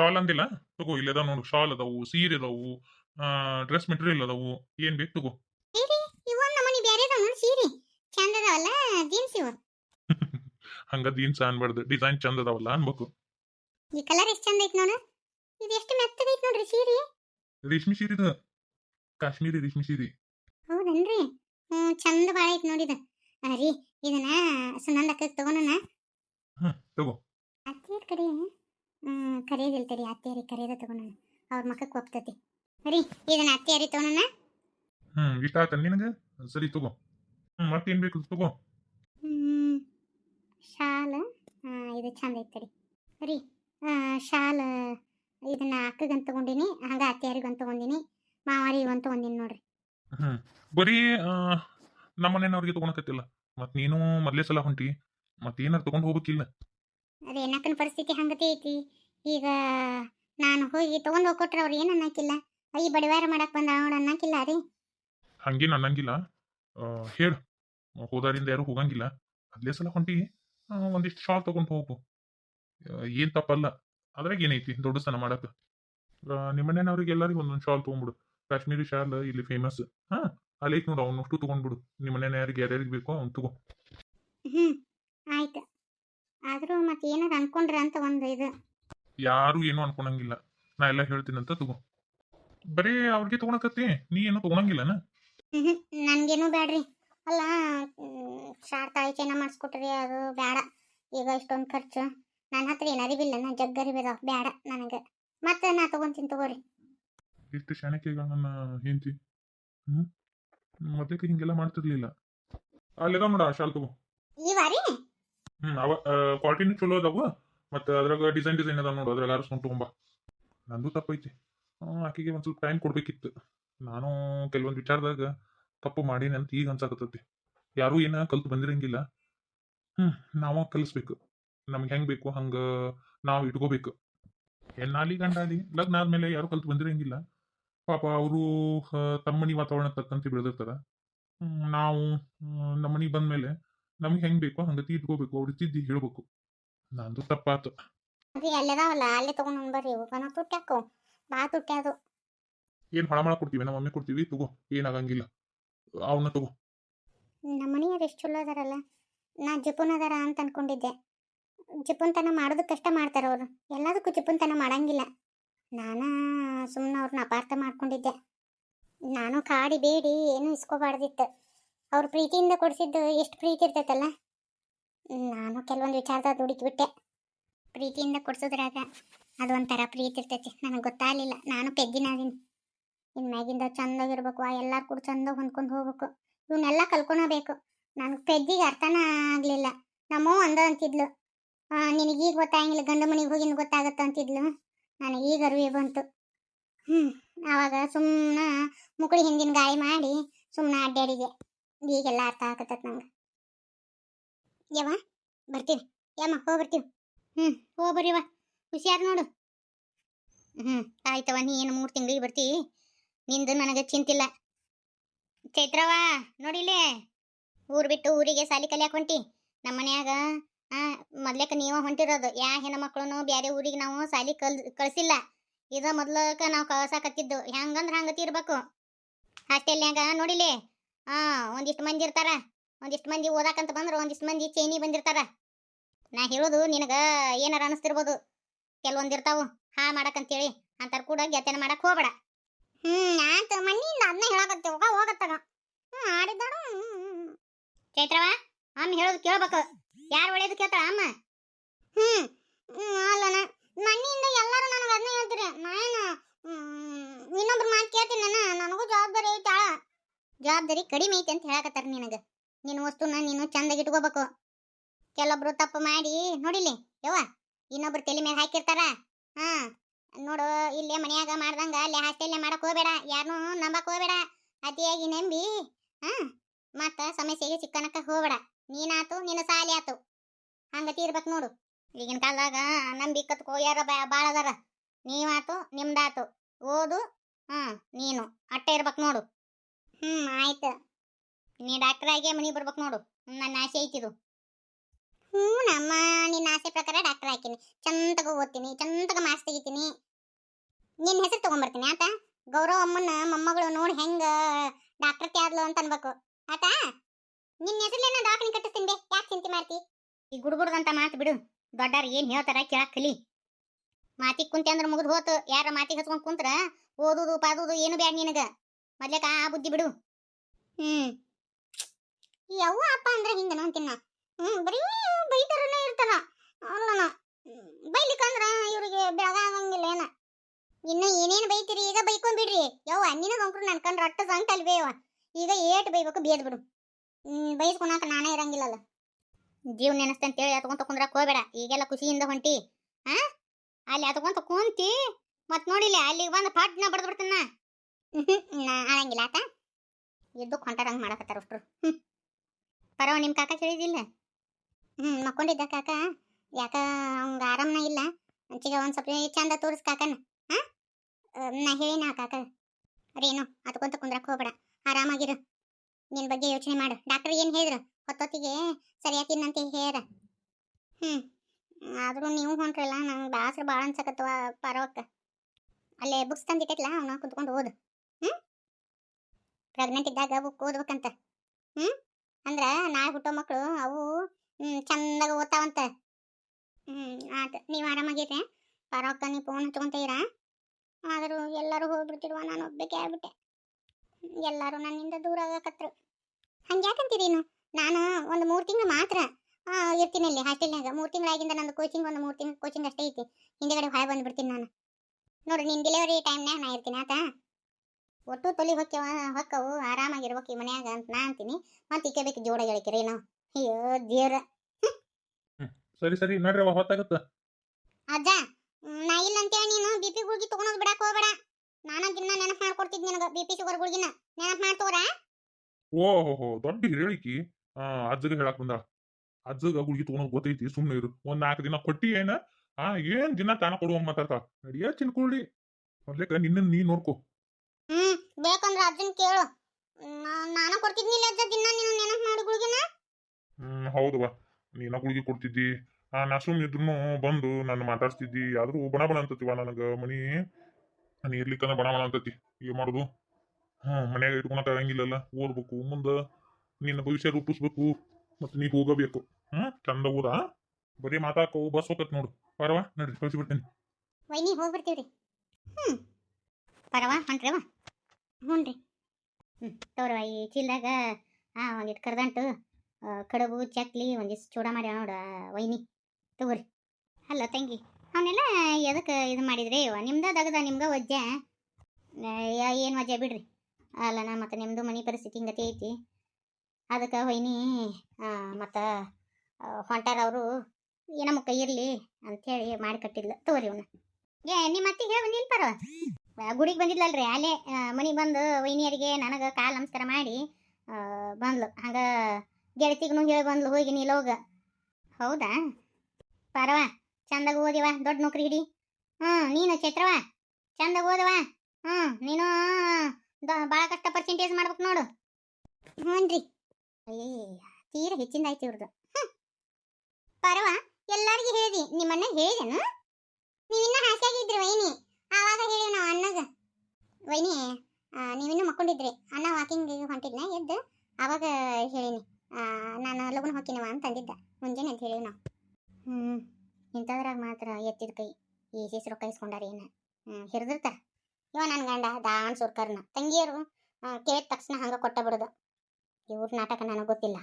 Shawl ಅಂದಿಲ್ಲ? ತಗೋ ಇಲ್ಲದ ನೋಡು ಶಾಲ್ ಅದಾವು ಸೀರೆ ಅದಾವು ಡ್ರೆಸ್ ಮೆಟೀರಿಯಲ್ ಅದಾವು ಏನ್ ಬೇಕು ತಗೋ. ಹಂಗ ಜೀನ್ಸ್ ಅನ್ಬಾರ್ದು ಡಿಸೈನ್ ಚಂದ ಅದಾವಲ್ಲ ಅನ್ಬೇಕು. ಈ ಕಲರ್ ಎಷ್ಟು ಚಂದ ಐತಿ ನೋಡು. ಇದು ಎಷ್ಟು ಮೆತ್ತಗೈತಿ ನೋಡ್ರಿ ಸೀರೆ. ರೇಷ್ಮಿ ಸೀರೆ ಇದು. ಕಾಶ್ಮೀರಿ ರೇಷ್ಮೆ ಸೀರೆ. ಹೌದನ್ರಿ? ಹ್ಞೂ ಚಂದ ಭಾಳ ಐತಿ ನೋಡಿ ಆ, ರೀ ಇದನ್ನ ಸುನಂದ ಅಕ್ಕಗೆ ತಗೋಣ ತಗೋ. ಅತ್ತೆಯರ್ ಕಡೆ. ಹ್ಮ್ ಅತ್ತೆಯರಿ ಕರೆಯೋದ ತಗೊಂಡು ಅವ್ರ ಮಕ್ಕಕ್ಕೆ ಒಪ್ತತಿ. ರೀ ಇದನ್ನ ಅತ್ತೆಯರಿ ತಗೋಣ ಹ್ಮ್ ಇಷ್ಟ ಆಯ್ತಾ ನಿನಗೆ? ಸರಿ ತಗೋ. ಹ್ಮ್ ಮತ್ತೇನ್ ಬೇಕು ತಗೋ. ಹ್ಮ್ ಶಾಲ ಇದು ಚಂದ ಐತಡಿ ತಡಿ ರೀ ಶಾಲ ಇದನ್ನ ಅಕ್ಕಗಂತ ತಗೊಂಡಿನಿ ಹಂಗ ಅತ್ತೆಯರಿಗೆ ಅಂತ ತಗೊಂಡಿನಿ ಮಾವಾರಿಗಂತ ತಗೊಂಡಿನಿ ನೋಡ್ರಿ. ಹ್ಮ್ ಬರೀ ಆ, ನಮ್ಮ ಮನೆಯವ್ರಿಗೆ ತಗೊಳಕತ್ತಿಲ್ಲ. ಮತ್ ನೀನು ಮೊದ್ಲೇ ಸಲ ಹೊಂಟಿ ಮತ್ತೆ ಏನಾರ ತಗೊಂಡು ಹೋಗ್ಬೇಕಿಲ್ಲ. ಅದೇ ನಕ್ಕನ ಪರಿಸ್ಥಿತಿ ಹಂಗತೆ ಐತಿ. ಈಗ ನಾನು ಹೋಗಿ ತಗೊಂಡ್ ಹೋಗ್ಕೊಟ್ರೆ ಅವ್ರು ಏನು ಅನ್ನಕ್ಕಿಲ್ಲ ಅಯ್ಯ ಬಡಿವಾರ ಮಾಡಕ್ ಬಂದ ಅವಳು ಅನ್ನಕ್ಕಿಲ್ಲ ರೀ. ಹಂಗೇನು ಅನ್ನಂಗಿಲ್ಲ. ಹೇಳು. ಹೋದಾರಿಂದ ಯಾರು ಹೋಗಂಗಿಲ್ಲ. ಅದ್ಲೇ ಸಲ ಹೊಂಟಿ ಒಂದಿಷ್ಟು ಶಾಲ್ ತಗೊಂಡು ಹೋಗು. ಏನ್ ತಪ್ಪಲ್ಲ. ಅದ್ರಾಗ ಏನೈತಿ ದೊಡ್ಡ ಸನ ಮಾಡಕ್? ನಿಮ್ಮ ಮನೆಯವ್ರಿಗೆ ಎಲ್ಲರಿಗೂ ಒಂದೊಂದು ಶಾಲ್ ತಗೊಂಡ್ಬಿಡು. ಕಾಶ್ಮೀರಿ ಶಾಲ್ ಇಲ್ಲಿ ಫೇಮಸ್ ಹಾ ಅಲ್ಲಿ ಐತಿ ನೋಡು ಅವನಷ್ಟು ತಗೊಂಡ್ಬಿಡು. ನಿಮ್ಮ ಮನೆ ಯಾರಿಗೆ ಯಾರ್ಯಾರಿಗೆ ಬೇಕೋ ಅವ್ನು ತಗೋ. ಹ್ಮ್ ಆಯ್ತು. ಆದ್ರೂ ಮತ್ತೆ ಏನಾರ ಅನ್ಕೊಂಡ್ರ ಅಂತ ಒಂದು ಇದು. ಯಾರು ಏನು ಅನ್ಕೊಳಂಗಿಲ್ಲ ನಾ ಎಲ್ಲ ಹೇಳ್ತೀನಂತ ತಗೋ. ಬರೀ ಅವ್ರಿಗೆ ತಗೊಳಕತ್ತಿ ನೀ ಏನು ತಗೊಳಂಗಿಲ್ಲನ? ನನ್ಗೇನು ಬೇಡ್ರಿ ಅಲ್ಲ ಶಾರ್ ತಾಯಿ ಚೈನ ಮಾಡಿಸ್ಕೊಟ್ರಿ ಅದು ಬೇಡ ಈಗ ಇಷ್ಟೊಂದು ಖರ್ಚು. ನನ್ನ ಹತ್ರ ಏನಾರಿ ಬಿಲ್ಲ ನಾ ಜಗ್ಗರಿ ಬೇಡ ಬೇಡ ನನಗೆ. ಮತ್ತೆ ನಾ ತಗೊಂತೀನಿ ತಗೋರಿ. ಇಷ್ಟು ಶಾಣಕ್ಯಗಳು ನನ್ನ ಹೆಂಡತಿ. ಹ್ಮ್ ಮೊದ್ಲಿಕ್ಕೆ ಹಿಂಗೆಲ್ಲ ಮಾಡ್ತಿರ್ಲಿಲ್ಲ. ಅಲ್ಲಿದ ನೋಡ ಆ ಶಾಲ್ ತಗೋ. ಈ ವಾರಿ ಹ್ಮ್ ಅವ ಕ್ವಾಲಿಟಿನೂ ಚಲೋ ಅದಾವ. ಮತ್ತೆ ಅದ್ರಾಗ ಡಿಸೈನ್ ಡಿಸೈನ್ ಅದಾವ ನೋಡು, ಅದ್ರಾಗ ಆರಿಸ್ಕೊಂಡು ಬಾ ನಂದು ತಪ್ಪೈತಿ. ಆಕೆಗೆ ಒಂದು ಸ್ವಲ್ಪ ಟೈಮ್ ಕೊಡ್ಬೇಕಿತ್ತು. ನಾನು ಕೆಲವೊಂದು ವಿಚಾರದಾಗ ತಪ್ಪು ಮಾಡೀನಿ ಅಂತ ಈಗ ಅನ್ಸಾಕತ್ತೈತಿ. ಯಾರು ಏನ ಕಲ್ತು ಬಂದಿರಂಗಿಲ್ಲ. ಹ್ಮ್, ನಾವ ಕಲಿಸ್ಬೇಕು. ನಮ್ಗೆ ಹೆಂಗ್ ಬೇಕು, ಹಂಗ ನಾವು ಇಟ್ಕೋಬೇಕು. ಹೆಣ್ಣಾಲಿ ಗಂಡಾಲಿ, ಲಗ್ನ ಆದ್ಮೇಲೆ ಯಾರು ಕಲ್ತು ಬಂದಿರಂಗಿಲ್ಲ. ಪಾಪ ಅವರು ತಮ್ಮನಿ ವಾತಾವರಣ ತಕ್ಕಂತೆ ಬೆಳೆದಿರ್ತಾರ. ನಾವು ನಮ್ಮನಿ ಬಂದ್ಮೇಲೆ ನಮ್ಗೆ ಹೆಂಗ್ ಬೇಕೋ ಹಂಗ ಇಟ್ಕೋಬೇಕು, ಅವ್ರ ತಿದ್ದಿ ಹೇಳ್ಬೇಕು. ನಂದು ತಪ್ಪಾತು ಅದು ಎಲ್ಲದಾವಲ್ಲ ಅಲ್ಲೇ ತಗೊಂಡು ಬರ್ರಿ ಹೋಗೋಣ ತುಟ್ಟಾಕು ಬಾ ತುಟ್ಯಾದು ಏನ್ ಹಣ ಮಾಡ ಕೊಡ್ತೀವಿ ನಮ್ಮ ಮಮ್ಮಿ ಕೊಡ್ತೀವಿ ತಗೋ ಏನಾಗಂಗಿಲ್ಲ ಅವನ್ನ ತಗೋ ನಮ್ಮ ಮನೆಯವ್ರು ಎಷ್ಟು ಚಲೋ ಅದಾರಲ್ಲ ನಾ ಜಿಪುನ್ ಅದಾರ ಅಂತ ಅನ್ಕೊಂಡಿದ್ದೆ ಜಿಪುನ್ತನ ಮಾಡೋದು ಕಷ್ಟ ಮಾಡ್ತಾರ ಅವರು ಎಲ್ಲದಕ್ಕೂ ಜಿಪುನ್ತನ ಮಾಡಂಗಿಲ್ಲ ನಾನು ಸುಮ್ಮನೆ ಅವ್ರನ್ನ ಅಪಾರ್ಥ ಮಾಡ್ಕೊಂಡಿದ್ದೆ ನಾನು ಕಾಡಿ ಬೇಡಿ ಏನು ಇಸ್ಕೋಬಾರ್ದಿತ್ತು ಅವ್ರ ಪ್ರೀತಿಯಿಂದ ಕೊಡಿಸಿದ್ದು ಎಷ್ಟು ಪ್ರೀತಿ ಇರ್ತೈತಲ್ಲ ನಾನು ಕೆಲವೊಂದು ವಿಚಾರದಾಗ ದುಡಿಕ್ಬಿಟ್ಟೆ. ಪ್ರೀತಿಯಿಂದ ಕೊಡ್ಸೋದ್ರಾಗ ಅದು ಒಂಥರ ಪ್ರೀತಿ ಇರ್ತೈತಿ. ನನಗೆ ಗೊತ್ತಾಗಲಿಲ್ಲ. ನಾನು ಪೆದ್ದಿನಾದೀನಿ ಇನ್ನು ಮ್ಯಾಗಿಂದ ಚಂದಾಗಿರ್ಬೇಕು ಎಲ್ಲಾರು ಕೂಡ ಚಂದ ಹೊಂದ್ಕೊಂಡು ಹೋಗ್ಬೇಕು. ಇವನ್ನೆಲ್ಲ ಕಲ್ಕೊಳಬೇಕು ನನಗೆ ಪೆದ್ದಿಗೆ ಅರ್ಥನ ಆಗಲಿಲ್ಲ. ನಮ್ಮೋ ಅಂದ ಅಂತಿದ್ಲು ನಿನಗೀಗ ಗೊತ್ತಾಗಿಲ್ಲ ಗಂಡು ಮನೆಗೆ ಹೋಗಿನ ಗೊತ್ತಾಗತ್ತ ಅಂತಿದ್ಲು. ನನಗೆ ಈಗ ಅರಿವಿ ಬಂತು. ಹ್ಞೂ ಆವಾಗ ಸುಮ್ಮನೆ ಮುಕುಳಿ ಹಿಂದಿನ ಗಾಳಿ ಮಾಡಿ ಸುಮ್ಮನೆ ಅಡ್ಡಾಡಿದೆ ಈಗೆಲ್ಲ ಅರ್ಥ ಆಗತ್ತೈತೆ ನಂಗೆ. ಯವ್ವ, ಬರ್ತೀನಿ. ಯಮ್ಮ ಹೋಗಿ ಬರ್ತೀವಿ ಹ್ಞೂ ಹೋಗಿ ಬರ್ರಿವ ಹುಷಾರು ನೋಡು. ಹ್ಞೂ ಆಯ್ತವ ನೀ ಏನು ಮೂರು ತಿಂಗಳಿಗೆ ಬರ್ತೀ. ನಿಂದು ನನಗೆ ಚಿಂತಿಲ್ಲ. ಚೈತ್ರವ ನೋಡಿಲೇ ಊರು ಬಿಟ್ಟು ಊರಿಗೆ ಸಾಲಿ ಕಲಿಯಾಕ ಹೊಂಟಿ. ನಮ್ಮ ಮನ್ಯಾಗ, ಆ, ಮೊದ್ಲೇಕ ನೀವ ಹೊಂಟಿರೋದು. ಯಾ ಹೆಣ್ಮಕ್ಳು ಬ್ಯಾರೆ ಊರಿಗೆ ನಾವು ಸಾಲಿ ಕಲ್, ಕಳ್ಸಿಲ್ಲ. ಇದ ಮೊದ್ಲಕ ನಾವು ಕಳ್ಸಾಕತ್ತಿದ್ದು. ಹೆಂಗಂದ್ರೆ ಹಂಗತಿ ಇರ್ಬೇಕು. ಹಾಸ್ಟೆಲ್ನ್ಯಾಗ ನೋಡಿಲೇ ಆ, ಒಂದಿಷ್ಟು ಮಂದಿ ಇರ್ತಾರ. ಒಂದಿಷ್ಟು ಮಂದಿ ಓದಾಕಂತ ಬಂದ್ರೆ, ಒಂದಿಷ್ಟು ಮಂದಿ ಚೇನಿ ಬಂದಿರ್ತಾರ. ನಾ ಹೇಳೋದು ನಿನಗ ಏನಾರ ಅನಿಸ್ತಿರ್ಬೋದು. ಕೆಲವೊಂದಿರ್ತಾವು ಹಾ ಮಾಡಕಂತೇಳಿ ಅಂತಾರ ಕೂಡ ಗೆತನ ಮಾಡಕ್ ಹೋಗ್ಬೇಡ. ಹ್ಮ್ ಆತ ಮಣ್ಣಿಂದ ಅದನ್ನ ಹೇಳಕತ್ತೆ, ಹೋಗ ಹೋಗತ್ತಾಗ ಹ್ಮ್ ಚೈತ್ರವ, ಅಮ್ಮ ಹೇಳೋದು ಕೇಳ್ಬೇಕು. ಯಾರು ಒಳ್ಳೇದು ಕೇಳ್ತಾಳ ಅಮ್ಮ? ಹ್ಮ್ ಅಲ್ಲನ ಮಣ್ಣಿಂದ ಎಲ್ಲರೂ ನನಗೆ ಅದನ್ನ ಹೇಳ್ತೀರಿ. ನಾನು ಇನ್ನೊಬ್ರು ಮಾತು ಕೇಳ್ತೀನಿ ನಾನು. ನನಗೂ ಜವಾಬ್ದಾರಿ ಐತಾಳ ಜವಾಬ್ದಾರಿ ಕಡಿಮೆ ಐತೆ ಅಂತ ಹೇಳಕತ್ತಾರ ನಿನಗೆ. ನಿನ್ನ ವಸ್ತುನ ನೀನು ಚಂದಾಗಿ ಇಟ್ಕೋಬೇಕು. ಕೆಲವೊಬ್ರು ತಪ್ಪು ಮಾಡಿ ನೋಡಿಲಿ ಯವ್ವ, ಇನ್ನೊಬ್ರು ತಲೆ ಮೇಲೆ ಹಾಕಿರ್ತಾರ. ಹಾ, ನೋಡು, ಇಲ್ಲೇ ಮನೆಯಾಗ ಮಾಡ್ದಂಗ ಅಲ್ಲೇ ಹಾಸ್ಟೆಲ್ನೇ ಮಾಡಕ್ ಹೋಗ್ಬೇಡ ಯಾರನ್ನೂ ನಂಬಕ್ ಹೋಗ್ಬೇಡ. ಅತಿಯಾಗಿ ನಂಬಿ, ಹಾ, ಮತ್ತ ಸಮಸ್ಯೆಗೆ ಸಿಕ್ಕನಕ ಹೋಗ್ಬೇಡ. ನೀನಾತು, ನಿನ್ನ ಸಾಲಿ ಆತು. ಹಂಗತಿ ಇರ್ಬೇಕು ನೋಡು. ಈಗಿನ ಕಾಲದಾಗ ನಂಬಿ ಕತ್ಕೋ ಯಾರ ಭಾಳ ಅದಾರ ನೀವಾತು, ನಿಮ್ದಾತು. ಓದು, ಹಾ, ನೀನು. ಅಟ್ಟೆ ಇರ್ಬೇಕು ನೋಡು. ಹ್ಮ್, ಆಯ್ತು. ನೀ ಡಾಕ್ಟರ್ ಆಗಿ ಮನೆಗೆ ಬರ್ಬೇಕು ನೋಡು. ನನ್ನ ಆಸೆ ಐತಿದು ಹ್ಞೂ ನಮ್ಮ ನಿನ್ನ ಆಸೆ ಪ್ರಕಾರ ಡಾಕ್ಟರ್ ಹಾಕಿನಿ ಚಂದಗ ಓದ್ತೀನಿ, ಚಂದಗ ಮಾಸ್ ತೆಗಿತೀನಿ. ನಿನ್ನ ಹೆಸರು ತಗೊಂಬರ್ತೀನಿ, ಆತ? ಗೌರವ ಅಮ್ಮನ ಮೊಮ್ಮಗಳು ನೋಡಿ ಹೆಂಗ ಡಾಕ್ಟರ್ ಆದ್ಲು ಅಂತ ಅನ್ಬೇಕು. ಆತ? ನಿನ್ನ ಹೆಸರ್ಲೇನ ದವಾಖಾನೆ ಕಟ್ಟಿಸ್ತೀನಿ ಬೇ. ಯಾಕೆ ಚಿಂತೆ ಮಾಡ್ತಿ? ಈ ಗುಡ್ಗುಡ್ದಂತ ಮಾತು ಬಿಡು. ದೊಡ್ಡಾರ ಏನು ಹೇಳ್ತಾರ ಕೇಳಕ್ ಕಲಿ. ಮಾತಿಗೆ ಕುಂತೆ ಅಂದ್ರೆ ಮುಗಿದು ಹೋತು. ಯಾರ ಮಾತಿಗೆ ಹಚ್ಕೊಂಡು ಕುಂತ್ರ ಓದುದು, ಪಾದುದು ಏನು ಬ್ಯಾಡ ನಿನಗೆ. ಮೊದ್ಲೇಕ ಆ ಬುದ್ಧಿ ಬಿಡು. ಹ್ಮ್. ಈ ಅಪ್ಪ ಅಂದ್ರೆ ಹಿಂಗ ಅಂತೀನ ಹ್ಮ್, ಬರೀ ಬೈತಾರನೇ ಇರ್ತಾರ. ಅಲ್ಲನ ಬೈಲಿಕ್ಕಂದ್ರ ಇವ್ರಿಗೆ ಬೆಳಗಾಗಂಗಿಲ್ಲ ಏನ? ಇನ್ನು ಏನೇನ್ ಬೈತೀರಿ ಈಗ ಬೈಕೊಂಡ್ ಬಿಡ್ರಿ ಯವ್ವ, ನಿನಗ ಅಂಕ್ರು ನನ್ಕಂಡ್ರ ಅಟ್ಟ ಸಂಕಟ ಅಲ್ವೇವ ಈಗ ಏಟ್ ಬೈಬೇಕು ಬೇದ್ ಬಿಡು. ಹ್ಮ್ ಬೈಸ್ಕೊಳಕ ನಾನೇ ಇರಂಗಿಲ್ಲಲ್ಲ ಜೀವ ನೆನಸ್ತಂತೇಳಿ ಅತ್ಕೊಂತ ಕುಂದ್ರಕ್ ಹೋಗ್ಬೇಡ ಈಗೆಲ್ಲ ಖುಷಿಯಿಂದ ಹೊಂಟಿ. ಆ? ಅಲ್ಲಿ ಅತ್ಕೊಂತ ಕುಂತಿ ಮತ್ ನೋಡಿಲ್ಲ ಅಲ್ಲಿಗೆ ಬಂದು ಪಾಟ್ನ ಬಡ್ದು ಬಿಡ್ತಾನ ನಾ. ಆಗಂಗಿಲ್ಲ ಆತ. ಎದ್ದಕ್ಕೆ ಹೊಂಟಾರಂಗ್ ಮಾಡಕತ್ತಾರ ಅಷ್ಟ್ರು. ಹ್ಮ್. ಪರವ ನಿಮ್ಮ ಕಾಕ ಕೇಳಿದಿಲ್ಲ ಹ್ಞೂ ಮಕ್ಕೊಂಡಿದ್ದ ಕಾಕ. ಯಾಕ ಅವಂಗ ಆರಾಮ್ನ ಇಲ್ಲ. ಅಂಚಿಗೆ ಒಂದು ಸ್ವಲ್ಪ ಚಂದ ತೋರಿಸ್ ಕಾಕನ. ಹಾ? ನಾ ಹೇಳಿನ ಕಾಕ? ಅದೇನು ಅದಕ್ಕೊಂತ ಕುಂದ್ರಕ್ಕೆ ಹೋಗ್ಬೇಡ. ಆರಾಮಾಗಿರು. ನಿನ್ ಬಗ್ಗೆ ಯೋಚನೆ ಮಾಡು. ಡಾಕ್ಟರ್ ಏನು ಹೇಳಿದ್ರು? ಹೊತ್ತೊತ್ತಿಗೆ ಸರಿಯಾಗಿ ಹೇಳ ಹ್ಞೂ ಆದರೂ ನೀವು ಹೊಂಟ್ರಲ್ಲ, ನಂಗೆ ಬ್ಯಾಸ್ರ ಭಾಳ ಅನ್ಸಕತ್ತವ ಪರವಕ್ಕ. ಅಲ್ಲೇ ಬುಕ್ಸ್ ತಂದಿಟ್ಟೈತ್ಲ ಅವನ ಕುತ್ಕೊಂಡು ಓದು. ಹ್ಞೂ ಪ್ರೆಗ್ನೆಂಟ್ ಇದ್ದಾಗ ಬುಕ್ ಓದ್ಬೇಕಂತ. ಹ್ಮ್? ಅಂದ್ರ ನಾಳೆ ಹುಟ್ಟೋ ಮಕ್ಕಳು ಅವು ಚಂದಾಗ ಓದ್ತಾವಂತ. ಹ್ಮ್, ಆತ, ನೀವು ಆರಾಮಾಗಿರ್ರಿ ಪರೋಕ್ಕ ನೀವು ಫೋನ್ ಹಚ್ಕೊಂತ ಇರ ಆದರೂ ಎಲ್ಲರೂ ಹೋಗ್ಬಿಡ್ತಿರುವ, ನಾನು ಒಬ್ಬಕ್ಕೆ ಆಗ್ಬಿಟ್ಟೆ. ಎಲ್ಲರೂ ನನ್ನಿಂದ ದೂರ ಆಗಕತ್ರು. ಹಂಗ್ಯಾಕಂತೀರಿ ನೀವು ನಾನು ಒಂದು ಮೂರು ತಿಂಗಳು ಮಾತ್ರ ಇರ್ತೀನಿ ಅಲ್ಲಿ ಹಾಸ್ಟೆಲ್ನಾಗ ಮೂರು ತಿಂಗಳಾಗಿಂದ ನಂದು ಕೋಚಿಂಗ್ ಒಂದು ಮೂರು ತಿಂಗಳು ಕೋಚಿಂಗ್ ಅಷ್ಟೇ ಐತಿ. ಹಿಂದೆಗಡೆ ಹೊಳೆ ಬಂದ್ಬಿಡ್ತೀನಿ ನಾನು. ನೋಡ್ರಿ ನಿನ್ನ ಡೆಲಿವರಿ ಟೈಮ್ನಾಗ ನಾ ಇರ್ತೀನಿ, ಆತ? ಒಟ್ಟು ತೊಲಿ ಹೊಕ್ಕವ ಹೊಕ್ಕವು ಆರಾಮಾಗಿರ್ಬೇಕು ಈ ಮನ್ಯಾಗ ಅಂತ ನಾ ಅಂತೀನಿ. ಮತ್ತೆ ಈಕೆ ಬೇಕು ಜೋಡ ಗೆಳಕಿರಿ ನಾವು. ಅಯ್ಯೋ ದೇವ್ರ. ಸರಿ ಸರಿ ನೋಡ್ರಿ ಅವ ಹೊತ್ತಾಗತ್ತ. ಅಜ್ಜ ನಾ ಇಲ್ಲ ಅಂತೇಳಿ ನೀನು ಬಿ ಪಿ ಗುಳ್ಗಿ ತಗೊಳೋದು ಬಿಡಕ್ ಹೋಗ್ಬೇಡ. ನಾನು ದಿನ ನೆನಪು ಮಾಡ್ಕೊಡ್ತಿದ್ ನಿನಗ ಬಿ ಪಿ ಶುಗರ್ ಗುಳ್ಗಿನ. ನೆನಪು ಮಾಡ್ತೋರ? ಓಹೋ ದೊಡ್ಡ ಹೇಳಿಕಿ. ಅಜ್ಜಗ ಹೇಳಕ್ ಬಂದ ಅಜ್ಜಗ ಗುಳ್ಗಿ ತಗೊಂಡ್ ಗೊತ್ತೈತಿ ಸುಮ್ಮನೆ ಇರು. ಒಂದ್ ನಾಲ್ಕು ದಿನ ಕೊಟ್ಟಿ ಏನ? ಆ ಏನ್ ದಿನ ತಾನ ಕೊಡುವಂಗ ಮಾತಾಡ್ತಾ ನಡಿಯ ಚಿನ್ಕೊಳ್ಳಿ. ಮೊದ್ಲೇಕ ನಿನ್ನ ನೀ ನೋಡ್ಕೊ. ಬೇಕಂದ್ರ ಅಜ್ಜನ್ ಕೇಳು. ನಾನು ಕೊಡ್ತಿದ್ನಿಲ್ಲ ಅಜ್ಜ ದಿನ ನೀನು ನೆನಪು ಮಾಡಿ ಗುಳಿಗೆನ. ಹ್ಮ್ ಬಾ. ನೀನ ಗುಳಿಗೆ ಕೊಡ್ತಿದ್ದಿ. ಆ ನಾ ಸುಮ್ ಇದ್ರು ಬಂದು ನಾನು ಮಾತಾಡ್ತಿದ್ದಿ ಆದ್ರೂ ಬಣ ಬಣ ಅಂತತಿವ ನನಗ ಮನಿ. ನಾನು ಇರ್ಲಿಕ್ಕಂದ್ರೆ ಬಣ ಬಣ ಅಂತತಿ. ಏನ್ ಮಾಡುದು? ಹ್ಮ್ ಮನ್ಯಾಗ ಇಟ್ಕೊಳಕ್ ಆಗಂಗಿಲ್ಲಲ್ಲ. ಓದ್ಬೇಕು. ಮುಂದ ನಿನ್ನ ಭವಿಷ್ಯ ರೂಪಿಸ್ಬೇಕು. ಮತ್ತೆ ನೀ ಹೋಗಬೇಕು. ಹ್ಮ್ ಚಂದ ಓದಾ. ಬರೀ ಮಾತಾಕೋ ಬಸ್ ಹೋಗತ್ ನೋಡು. ಪರವಾ ನಡ್ರಿ ಕಳ್ಸಿಬಿಡ್ತೇನೆ ವೈನಿ ಹೋಗ್ಬಿಡ್ತೀವ್ರಿ ಹ್ಮ್. ಪರವಾ ಹೊಂಟ್ರವ? ಹ್ಞೂ ರೀ ಹ್ಞೂ ತೋರವ ಈ ಚೀಲ್ದಾಗ ಹಾಂ ಒಂದಿಟ್ಟು ಕರ್ದಂಟು ಕಡುಬು ಚಕ್ಲಿ ಒಂದಿಷ್ಟು ಚೂಡ ಮಾಡ್ಯಾವ ನೋಡ ವೈನಿ. ತಗೋರಿ. ಅಲ್ಲ ತಂಗಿ. ಅವನ್ನೆಲ್ಲ ಎದಕ್ಕೆ ಇದು ಮಾಡಿದ್ರಿ? ಇವ ನಿಮ್ದ ದಗದ ನಿಮ್ಗೆ ವಜ್ಜೆ? ಏನು ವಜ್ಜೆ ಬಿಡ್ರಿ? ಅಲ್ಲ ನಾ ಮತ್ತು ನಿಮ್ಮದು ಮನೆ ಪರಿಸ್ಥಿತಿ ಹಿಂಗತಿ ಐತಿ. ಅದಕ್ಕೆ ವೈನಿ ಮತ್ತು ಹೊಂಟಾರವರು ಏನೋ ಮುಖ ಇರಲಿ ಅಂಥೇಳಿ ಮಾಡಿ ಕಟ್ಟಿದ್ಲು. ತಗೋರಿ ಇವನ್ನ ಏ ನಿಮ್ಮ ಅತ್ತಿಗೆ ಹೇಳಿ ಬಂದಿಲ್ಲ ಪರ ಗುಡಿಗೆ ಬಂದಿದ್ಲಲ್ರಿ, ಅಲ್ಲೇ ಮನೆಗೆ ಬಂದು ವೈನಿಯರಿಗೆ ನನಗೆ ಕಾಲು ನಮಸ್ಕಾರ ಮಾಡಿ ಬಂದ್ಲು. ಹಂಗೆ ಗೆಳತಿಗೂ ಹೇಳಿ ಬಂದ್ಲು, ಹೋಗಿ ನೀಲೋಗ ಹೌದಾ? ಪರವ, ಚಂದಾಗ ಓದಿವ, ದೊಡ್ಡ ನೌಕರಿ ಹಿಡಿ. ಹ್ಞೂ ನೀನು ಚೈತ್ರವ ಚಂದಾಗ ಓದವ? ಹ್ಞೂ ನೀನು ಭಾಳ ಕಷ್ಟ ಪರ್ಸೆಂಟೇಜ್ ಮಾಡ್ಬೇಕು ನೋಡು. ಹ್ಞೂ ರೀ. ಅಯ್ಯ ತೀರ ಹೆಚ್ಚಿಂದಾಯ್ತು ಇವ್ರದ್ದು ಪರವ, ಎಲ್ಲರಿಗೂ ಹೇಳಿದಿ ನಿಮ್ಮನ್ನ ಹೇಳಿದೆನು? ನೀವಿನ್ನ ಹಾಸಿಯಾಗಿದ್ರಿ ವೈನಿ. ಆವಾಗ ಹೇಳಿ ನಾವು ಅಣ್ಣಗ, ವೈನಿ ನೀವಿನ್ನೂ ಮಕ್ಕೊಂಡಿದ್ರಿ, ಅಣ್ಣ ವಾಕಿಂಗ್ ಹೊಂಟಿದ್ನ, ಎದ್ದು ಆವಾಗ ಹೇಳಿನಿ ನಾನು ಲಗುನ ಹೋಗ್ತೀನವ ಅಂತ ಅಂದಿದ್ದ, ಮುಂಜಾನೆ ಅಂತ ಹೇಳಿವಿ ನಾವು. ಹ್ಞೂ ಇಂಥದ್ರಾಗ ಮಾತ್ರ ಎತ್ತಿದ ಕೈ, ಈ ಹೆಸರು ಕೈಸ್ಕೊಂಡಾರ ಏನ? ಹಿರಿದಿರ್ತಾರ. ಇವ ನನ್ನ ಗಂಡ, ದಾನ್ ಸುರ್ಕರ್ನ. ತಂಗಿಯರು ಕೇಳಿದ ತಕ್ಷಣ ಹಂಗೆ ಕೊಟ್ಟ ಬಿಡೋದು. ಇವ್ರ ನಾಟಕ ನನಗೆ ಗೊತ್ತಿಲ್ಲ.